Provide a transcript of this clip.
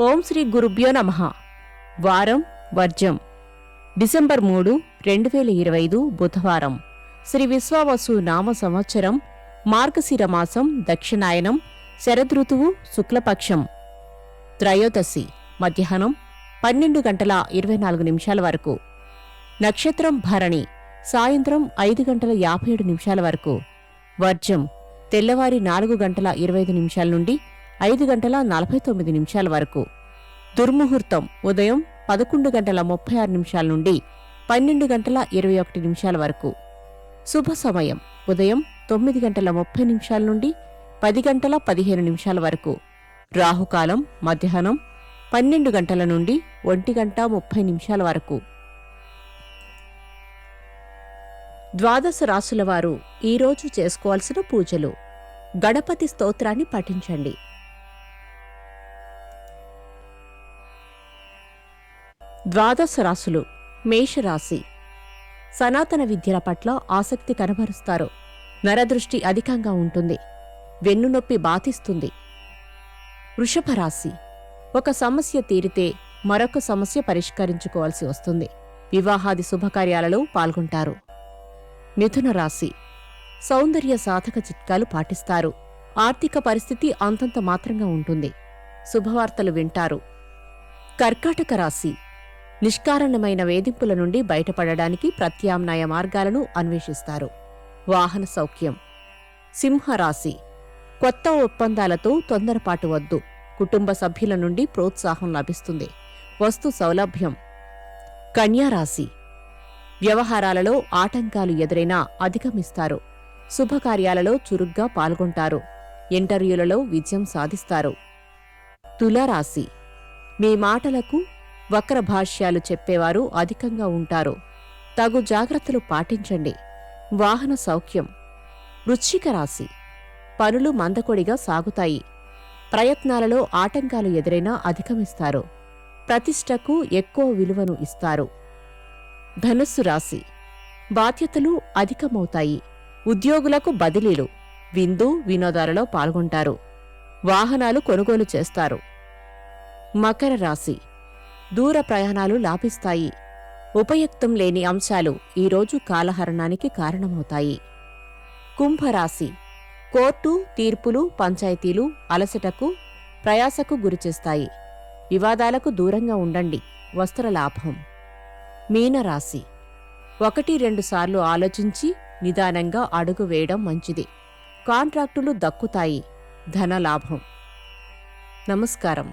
ఓం శ్రీ గురుభ్యో నమ. వారం వర్జం. డిసెంబర్ మూడు రెండు వేల ఇరవై ఐదు బుధవారం. శ్రీ విశ్వావసు నామ సంవత్సరం మార్గశిర మాసం దక్షిణాయనం శరదృతువు శుక్లపక్షం. త్రయోదశి మధ్యాహ్నం పన్నెండు గంటల ఇరవై నాలుగు నిమిషాల వరకు. నక్షత్రం భరణి సాయంత్రం ఐదు గంటల యాభై ఏడు నిమిషాల వరకు. వర్జం తెల్లవారి నాలుగు గంటల ఇరవై ఐదు నిమిషాల నుండి ఐదు గంటల నలభై తొమ్మిది నిమిషాల వరకు. దుర్ముహూర్తం ఉదయం పదకొండు గంటల ముప్పై ఆరు నిమిషాల నుండి పన్నెండు గంటల ఇరవై ఒకటి నిమిషాల వరకు. శుభ సమయం ఉదయం తొమ్మిది గంటల ముప్పై నిమిషాల నుండి పది గంటల పదిహేను నిమిషాల వరకు. రాహుకాలం మధ్యాహ్నం పన్నెండు గంటల నుండి ఒంటి గంట ముప్పై నిమిషాల వరకు. ద్వాదశ రాసులవారు ఈరోజు చేసుకోవాల్సిన పూజలు. గణపతి స్తోత్రాన్ని పఠించండి. ద్వాదశ రాశులు మేషరాశి. సనాతన విద్యల పట్ల ఆసక్తి కనబరుస్తారు. నరదృష్టి అధికంగా ఉంటుంది. వెన్నునొప్పి బాధిస్తుంది. వృషభ రాశి. ఒక సమస్య తీరితే మరొక సమస్య పరిష్కరించుకోవాల్సి వస్తుంది. వివాహాది శుభకార్యాలలో పాల్గొంటారు. మిథున రాశి. సౌందర్య సాధక చిట్కాలు పాటిస్తారు. ఆర్థిక పరిస్థితి అంతంత మాత్రంగా ఉంటుంది. శుభవార్తలు వింటారు. కర్కాటక రాశి. నిష్కారణమైన వేధింపుల నుండి బయటపడడానికి ప్రత్యామ్నాయ మార్గాలను అన్వేషిస్తారు. వాహన సౌఖ్యం. సింహరాశి. కొత్త ఒప్పందాలతో తొందరపాటు వద్దు. కుటుంబ సభ్యుల నుండి ప్రోత్సాహం లభిస్తుంది. వస్తు సౌలభ్యం. కన్యారాశి వ్యవహారాలలో ఆటంకాలు ఎదురైనా అధిగమిస్తారు. శుభకార్యాలలో చురుగ్గా పాల్గొంటారు. ఇంటర్వ్యూలలో విజయం సాధిస్తారు. తులరాశి. మీ మాటలకు వక్ర భాష్యాలు చెప్పేవారు అధికంగా ఉంటారు. తగు జాగ్రత్తలు పాటించండి. వాహన సౌఖ్యం. వృశ్చిక రాశి. పనులు మందకొడిగా సాగుతాయి. ప్రయత్నాలలో ఆటంకాలు ఎదురైనా అధిగమిస్తారు ప్రతిష్టకు ఎక్కువ విలువను ఇస్తారు. ధనుస్సు రాశి. బాధ్యతలు అధికమవుతాయి. ఉద్యోగులకు బదిలీలు. విందు వినోదాలలో పాల్గొంటారు. వాహనాలు కొనుగోలు చేస్తారు. మకర రాశి. దూర ప్రయాణాలు లాభిస్తాయి. ఉపయుక్తం లేని అంశాలు ఈరోజు కాలహరణానికి కారణమవుతాయి. కుంభరాశి. కోర్టు తీర్పులు పంచాయతీలు అలసటకు ప్రయాసకు గురిచేస్తాయి. వివాదాలకు దూరంగా ఉండండి. వస్త్ర లాభం. మీనరాశి. ఒకటి రెండు సార్లు ఆలోచించి నిదానంగా అడుగు వేయడం మంచిది. కాంట్రాక్టులు దక్కుతాయి. ధనలాభం. నమస్కారం.